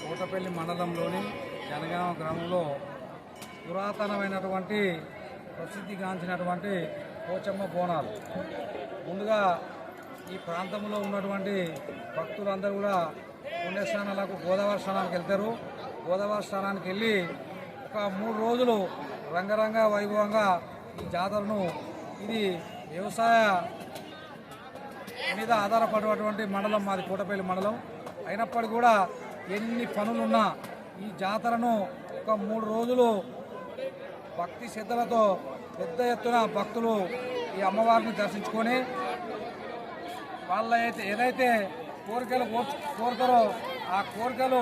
కోటపల్లి మండలంలోని జనగామ గ్రామంలో పురాతనమైనటువంటి ప్రసిద్ధిగాంచినటువంటి పోచమ్మ బోనాలు. ముందుగా ఈ ప్రాంతంలో ఉన్నటువంటి భక్తులందరూ కూడా పుణ్యస్నానాలకు గోదావరి స్నానానికి వెళ్తారు. గోదావరి స్నానానికి వెళ్ళి ఒక మూడు రోజులు రంగరంగ వైభవంగా ఈ జాతరను ఇది వ్యవసాయ మీద ఆధారపడినటువంటి మండలం మాది కోటపల్లి మండలం. అయినప్పటికీ కూడా ఎన్ని పనులున్నా ఈ జాతరను ఒక మూడు రోజులు భక్తి శ్రద్ధలతో పెద్ద ఎత్తున భక్తులు ఈ అమ్మవారిని దర్శించుకొని వాళ్ళ అయితే ఏదైతే కోరికలు కోర్- కోరుతారో ఆ కోరికలు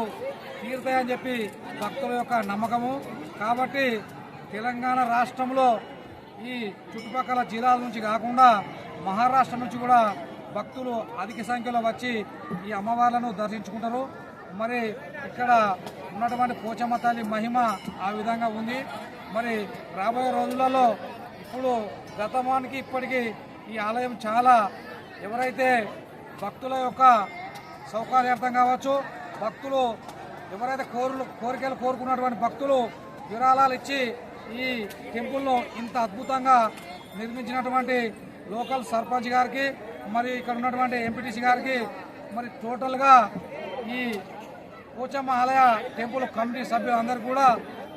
తీరుతాయని చెప్పి భక్తుల యొక్క నమ్మకము. కాబట్టి తెలంగాణ రాష్ట్రంలో ఈ చుట్టుపక్కల జిల్లాల నుంచి కాకుండా మహారాష్ట్ర నుంచి కూడా భక్తులు అధిక సంఖ్యలో వచ్చి ఈ అమ్మవార్లను దర్శించుకుంటారు. మరి ఇక్కడ ఉన్నటువంటి పోచమ్మ తల్లి మహిమ ఆ విధంగా ఉంది. మరి రాబోయే రోజులలో ఇప్పుడు గతమానికి ఇప్పటికీ ఈ ఆలయం చాలా ఎవరైతే భక్తుల యొక్క సౌకర్యార్థం కావచ్చు భక్తులు ఎవరైతే కోరులు కోరికలు కోరుకున్నటువంటి భక్తులు విరాళాలు ఇచ్చి ఈ టెంపుల్ను ఇంత అద్భుతంగా నిర్మించినటువంటి లోకల్ సర్పంచ్ గారికి మరి ఇక్కడ ఉన్నటువంటి ఎంపీటీసీ గారికి మరి టోటల్గా ఈ పోచమ్మ ఆలయ టెంపుల్ కమిటీ సభ్యులందరూ కూడా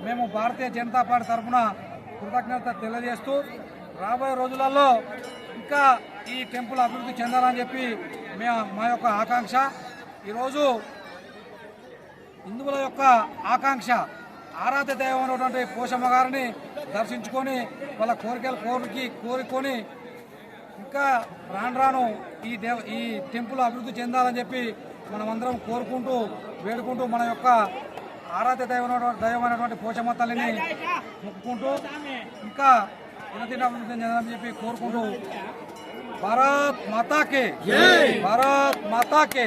మేము భారతీయ జనతా పార్టీ తరఫున కృతజ్ఞత తెలియజేస్తూ రాబోయే రోజులలో ఇంకా ఈ టెంపుల్ అభివృద్ధి చెందాలని చెప్పి మే మా యొక్క ఆకాంక్ష. ఈరోజు హిందువుల యొక్క ఆకాంక్ష ఆరాధ్య దైవం అనేటువంటి పోషమ్మ గారిని దర్శించుకొని వాళ్ళ కోరికలు కోరికి కోరుకొని ఇంకా రాను రాను ఈ దేవ ఈ టెంపుల్ అభివృద్ధి చెందాలని చెప్పి మనమందరం కోరుకుంటూ వేడుకుంటూ మన యొక్క ఆరాధ్య దైవం దైవమైనటువంటి పోషమ్మ తల్లిని మొక్కుకుంటూ ఇంకా దినదిన అభివృద్ధి చెందాలని చెప్పి కోరుకుంటూ భారత్ మాతాకే భారత్ మాతాకే.